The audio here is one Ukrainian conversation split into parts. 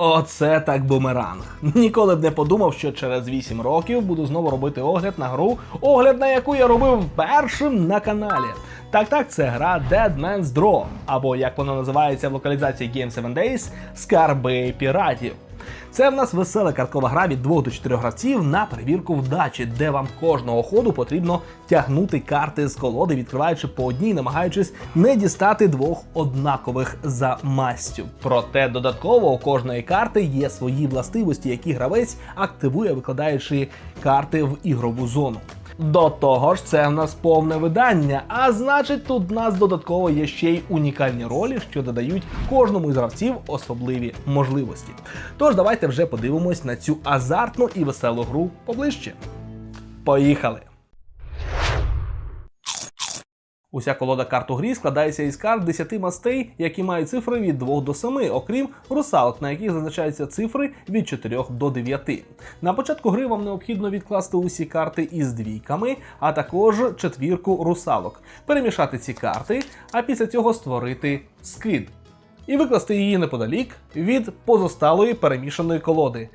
Оце так бумеранг. Ніколи б не подумав, що через 8 років буду знову робити огляд на гру, огляд на яку я робив першим на каналі. Так, так, це гра Dead Man's Draw, або як вона називається в локалізації Game 7 Days Скарби піратів. Це в нас весела карткова гра від 2 до 4 гравців на перевірку вдачі, де вам кожного ходу потрібно тягнути карти з колоди, відкриваючи по одній, намагаючись не дістати двох однакових за мастю. Проте додатково у кожної карти є свої властивості, які гравець активує, викладаючи карти в ігрову зону. До того ж, це в нас повне видання, а значить, тут в нас додатково є ще й унікальні ролі, що додають кожному із гравців особливі можливості. Тож давайте вже подивимось на цю азартну і веселу гру поближче. Поїхали! Уся колода карт у грі складається із карт 10 мастей, які мають цифри від 2 до 7, окрім русалок, на яких зазначаються цифри від 4 до 9. На початку гри вам необхідно відкласти усі карти із двійками, а також четвірку русалок, перемішати ці карти, а після цього створити скид. І викласти її неподалік від позосталої перемішаної колоди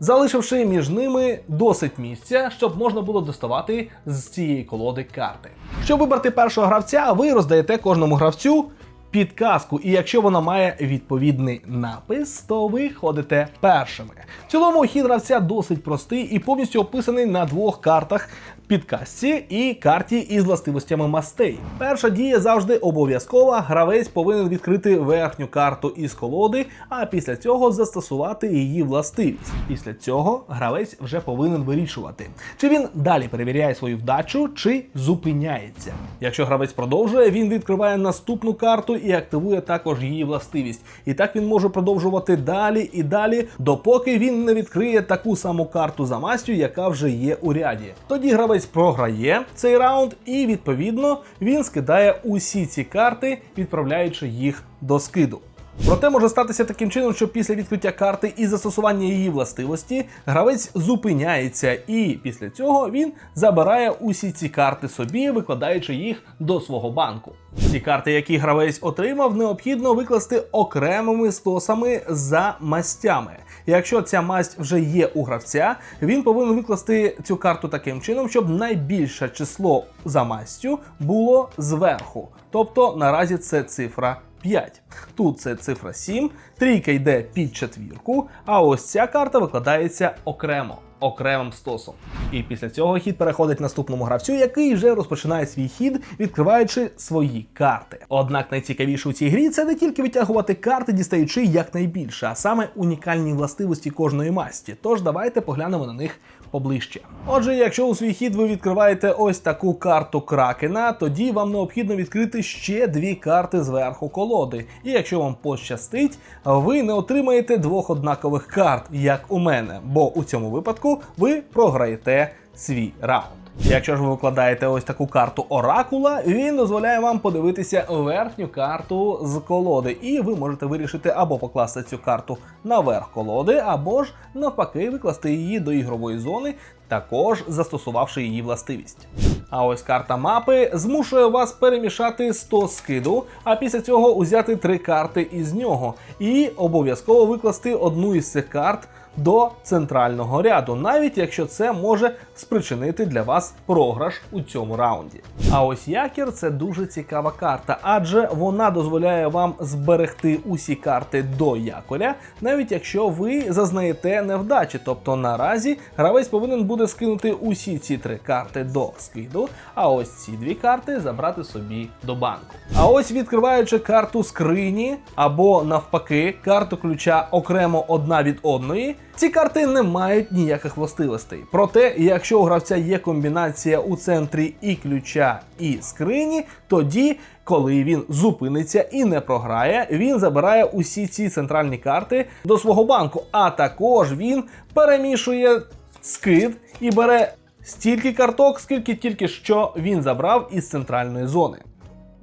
залишивши між ними досить місця, щоб можна було доставати з цієї колоди карти. Щоб вибрати першого гравця, ви роздаєте кожному гравцю підказку, і якщо вона має відповідний напис, то ви ходите першими. В цілому хід гравця досить простий і повністю описаний на двох картах. Підказці і карті із властивостями мастей. Перша дія завжди обов'язкова. Гравець повинен відкрити верхню карту із колоди, а після цього застосувати її властивість. Після цього гравець вже повинен вирішувати, чи він далі перевіряє свою вдачу, чи зупиняється. Якщо гравець продовжує, він відкриває наступну карту і активує також її властивість. І так він може продовжувати далі і далі, допоки він не відкриє таку саму карту за мастю, яка вже є у ряді. Тоді гравець програє цей раунд, і відповідно він скидає усі ці карти, відправляючи їх до скиду. Проте може статися таким чином, що після відкриття карти і застосування її властивості гравець зупиняється, і після цього він забирає усі ці карти собі, викладаючи їх до свого банку. Ці карти, які гравець отримав, необхідно викласти окремими стосами за мастями. Якщо ця масть вже є у гравця, він повинен викласти цю карту таким чином, щоб найбільше число за мастю було зверху. Тобто наразі це цифра 5. Тут це цифра 7, трійка йде під четвірку, а ось ця карта викладається окремо. Окремим стосом. І після цього хід переходить наступному гравцю, який вже розпочинає свій хід, відкриваючи свої карти. Однак найцікавіше у цій грі це не тільки витягувати карти, дістаючи якнайбільше, а саме унікальні властивості кожної масті. Тож давайте поглянемо на них поближче. Отже, якщо у свій хід ви відкриваєте ось таку карту кракена, тоді вам необхідно відкрити ще дві карти зверху колоди. І якщо вам пощастить, ви не отримаєте двох однакових карт, як у мене, бо у цьому випадку ви програєте свій раунд. Якщо ж ви викладаєте ось таку карту Оракула, він дозволяє вам подивитися верхню карту з колоди, і ви можете вирішити або покласти цю карту наверх колоди, або ж навпаки викласти її до ігрової зони, також застосувавши її властивість. А ось карта мапи змушує вас перемішати 100 скиду, а після цього узяти три карти із нього, і обов'язково викласти одну із цих карт до центрального ряду, навіть якщо це може спричинити для вас програш у цьому раунді. А ось якір це дуже цікава карта, адже вона дозволяє вам зберегти усі карти до якоря, навіть якщо ви зазнаєте невдачі. Тобто наразі гравець повинен буде скинути усі ці три карти до скиду, а ось ці дві карти забрати собі до банку. А ось відкриваючи карту скрині або навпаки карту ключа окремо одна від одної. Ці карти не мають ніяких властивостей. Проте, якщо у гравця є комбінація у центрі і ключа, і скрині, тоді, коли він зупиниться і не програє, він забирає усі ці центральні карти до свого банку. А також він перемішує скид і бере стільки карток, скільки тільки що він забрав із центральної зони.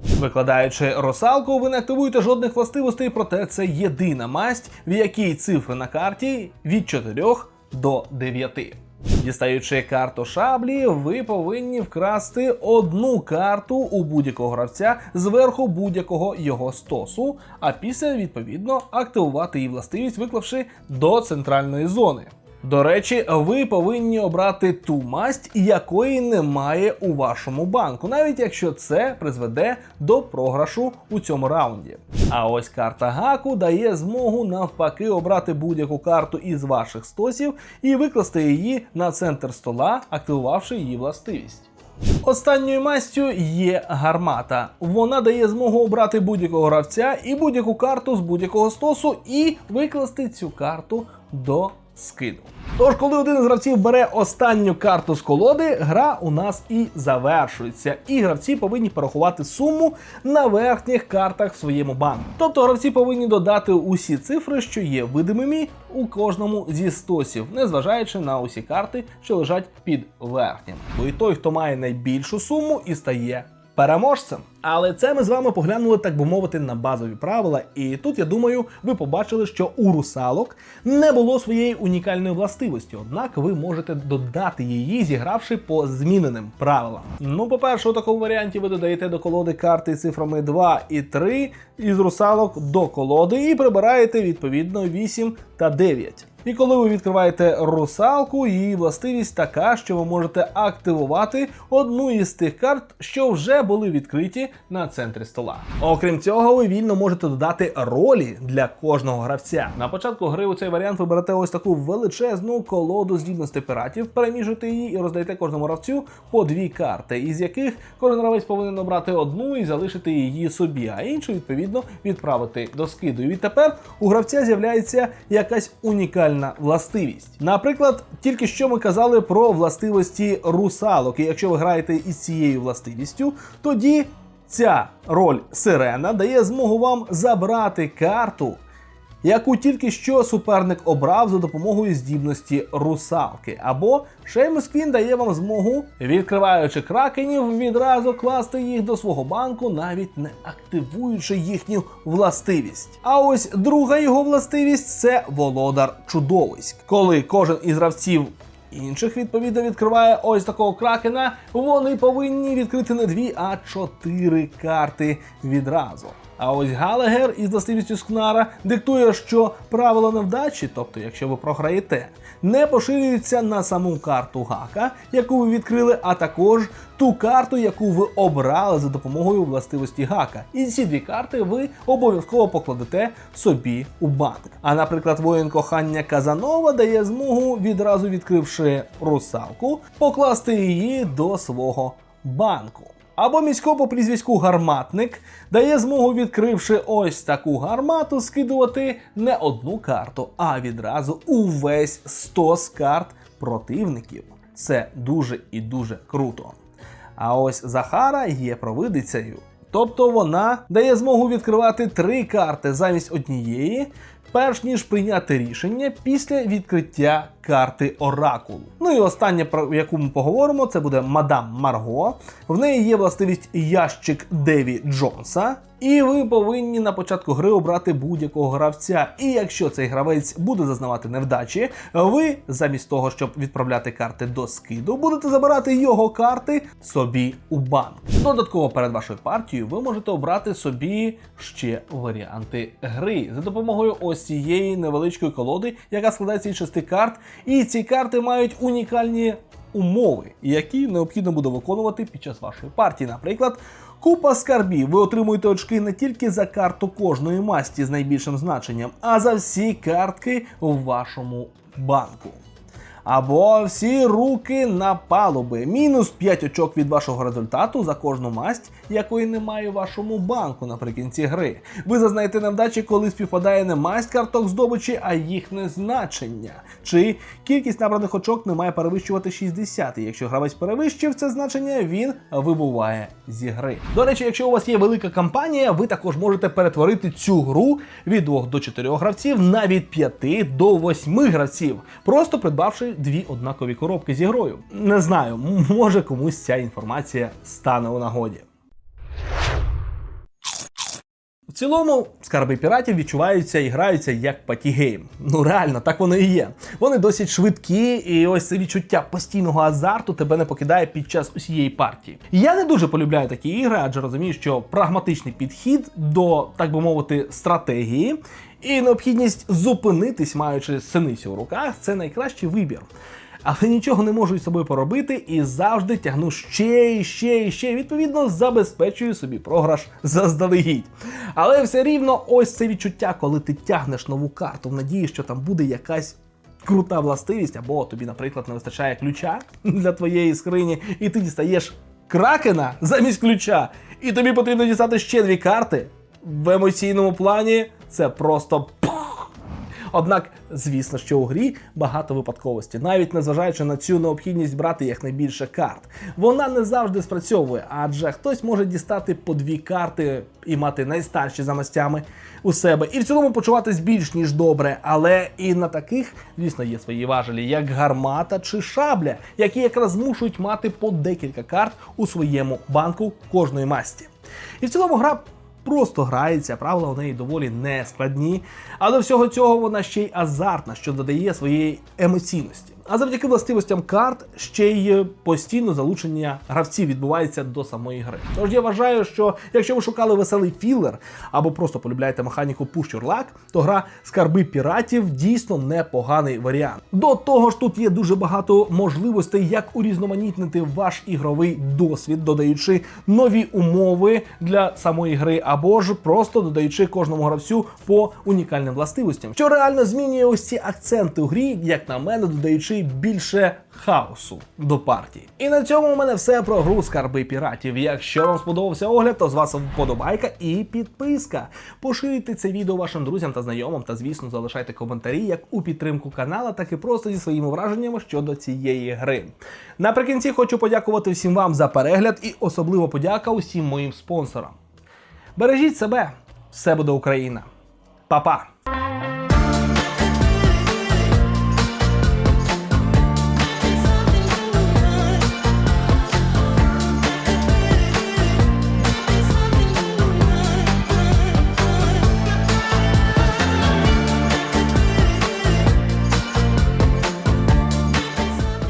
Викладаючи росалку, ви не активуєте жодних властивостей, проте це єдина масть, в якій цифри на карті від 4 до 9. Дістаючи карту шаблі, ви повинні вкрасти одну карту у будь-якого гравця зверху будь-якого його стосу, а після відповідно активувати її властивість, виклавши до центральної зони. До речі, ви повинні обрати ту масть, якої немає у вашому банку, навіть якщо це призведе до програшу у цьому раунді. А ось карта Гаку дає змогу навпаки обрати будь-яку карту із ваших стосів і викласти її на центр стола, активувавши її властивість. Останньою мастю є гармата. Вона дає змогу обрати будь-якого гравця і будь-яку карту з будь-якого стосу і викласти цю карту до скиду. Тож, коли один із гравців бере останню карту з колоди, гра у нас і завершується. І гравці повинні порахувати суму на верхніх картах в своєму банку. Тобто гравці повинні додати усі цифри, що є видимими у кожному зі стосів, незважаючи на усі карти, що лежать під верхнім. Бо і той, хто має найбільшу суму, і стає переможцем. Але це ми з вами поглянули, так би мовити, на базові правила. І тут я думаю, ви побачили, що у русалок не було своєї унікальної властивості. Однак ви можете додати її, зігравши по зміненим правилам. Ну, по-перше, у такому варіанті ви додаєте до колоди карти цифрами 2 і 3 із русалок до колоди і прибираєте відповідно 8 та 9. І коли ви відкриваєте русалку, її властивість така, що ви можете активувати одну із тих карт, що вже були відкриті на центрі стола. Окрім цього, ви вільно можете додати ролі для кожного гравця. На початку гри у цей варіант ви берете ось таку величезну колоду здібностей піратів, переміжуєте її і роздаєте кожному гравцю по дві карти, із яких кожен гравець повинен обрати одну і залишити її собі, а іншу відповідно відправити до скиду. І відтепер у гравця з'являється якась унікальна властивість. Наприклад, тільки що ми казали про властивості русалок. І якщо ви граєте із цією властивістю, тоді ця роль сирена дає змогу вам забрати карту. Яку тільки що суперник обрав за допомогою здібності русалки, або Шеймус Квін дає вам змогу, відкриваючи кракенів, відразу класти їх до свого банку, навіть не активуючи їхню властивість. А ось друга його властивість це володар чудовиськ, коли кожен із гравців інших відповідно відкриває ось такого кракена, вони повинні відкрити не дві, а чотири карти відразу. А ось Галагер із властивістю Скнара диктує, що правило невдачі, тобто якщо ви програєте, не поширюється на саму карту Гака, яку ви відкрили, а також ту карту, яку ви обрали за допомогою властивості Гака. І ці дві карти ви обов'язково покладете собі у банк. А наприклад, воїн кохання Казанова дає змогу, відразу відкривши русалку, покласти її до свого банку. Або місько по прізвиську гарматник дає змогу, відкривши ось таку гармату, скидувати не одну карту, а відразу увесь 100 з карт противників. Це дуже і дуже круто. А ось Захара є провидицею. Тобто вона дає змогу відкривати три карти замість однієї, перш ніж прийняти рішення після відкриття карти Оракулу. Ну і останнє, про яку ми поговоримо, це буде Мадам Марго. В неї є властивість ящик Деві Джонса. І ви повинні на початку гри обрати будь-якого гравця. І якщо цей гравець буде зазнавати невдачі, ви замість того, щоб відправляти карти до скиду, будете забирати його карти собі у банк. Додатково перед вашою партією ви можете обрати собі ще варіанти гри за допомогою ось цієї невеличкої колоди, яка складається із шести карт. І ці карти мають унікальні умови, які необхідно буде виконувати під час вашої партії. Наприклад, купа скарбів. Ви отримуєте очки не тільки за карту кожної масті з найбільшим значенням, а за всі картки в вашому банку. Або всі руки на палуби. Мінус 5 очок від вашого результату за кожну масть, якої немає у вашому банку наприкінці гри. Ви зазнаєте невдачі, коли співпадає не масть карток здобичі, а їхнє значення. Чи кількість набраних очок не має перевищувати 60. Якщо гравець перевищив це значення, він вибуває зі гри. До речі, якщо у вас є велика кампанія, ви також можете перетворити цю гру від 2 до 4 гравців на від 5 до 8 гравців, просто придбавши дві однакові коробки зі грою. Не знаю, може комусь ця інформація стане у нагоді. В цілому, скарби піратів відчуваються і граються як патігейм. Ну реально, так воно і є. Вони досить швидкі, і ось це відчуття постійного азарту тебе не покидає під час усієї партії. Я не дуже полюбляю такі ігри, адже розумію, що прагматичний підхід до, так би мовити, стратегії і необхідність зупинитись, маючи синицю в руках, це найкращий вибір. Але нічого не можу із собою поробити і завжди тягну ще і ще і ще. Відповідно, забезпечую собі програш заздалегідь. Але все рівно, ось це відчуття, коли ти тягнеш нову карту в надії, що там буде якась. Крута властивість, або тобі, наприклад, не вистачає ключа для твоєї скрині, і ти дістаєш кракена замість ключа, і тобі потрібно дістати ще дві карти. В емоційному плані це просто. Однак, звісно, що у грі багато випадковості, навіть незважаючи на цю необхідність брати якнайбільше карт. Вона не завжди спрацьовує, адже хтось може дістати по дві карти і мати найстарші за мастями у себе, і в цілому почуватись більш ніж добре. Але і на таких, звісно, є свої важелі, як гармата чи шабля, які якраз змушують мати по декілька карт у своєму банку кожної масті. І в цілому гра просто грається, правила у неї доволі не складні, але до всього цього вона ще й азартна, що додає своєї емоційності. А завдяки властивостям карт ще й постійно залучення гравців відбувається до самої гри. Тож я вважаю, що якщо ви шукали веселий філер або просто полюбляєте механіку Push то гра Скарби піратів дійсно непоганий варіант. До того ж, тут є дуже багато можливостей, як урізноманітнити ваш ігровий досвід, додаючи нові умови для самої гри, або ж просто додаючи кожному гравцю по унікальним властивостям, що реально змінює ось ці акценти у грі, як на мене, додаючи більше хаосу до партії. І на цьому у мене все про гру скарби піратів. Якщо вам сподобався огляд, то з вас вподобайка і підписка. Поширюйте це відео вашим друзям та знайомим, та звісно залишайте коментарі як у підтримку канала, так і просто зі своїми враженнями щодо цієї гри. Наприкінці хочу подякувати всім вам за перегляд і особливо подяка усім моїм спонсорам. Бережіть себе, все буде Україна. Па-па!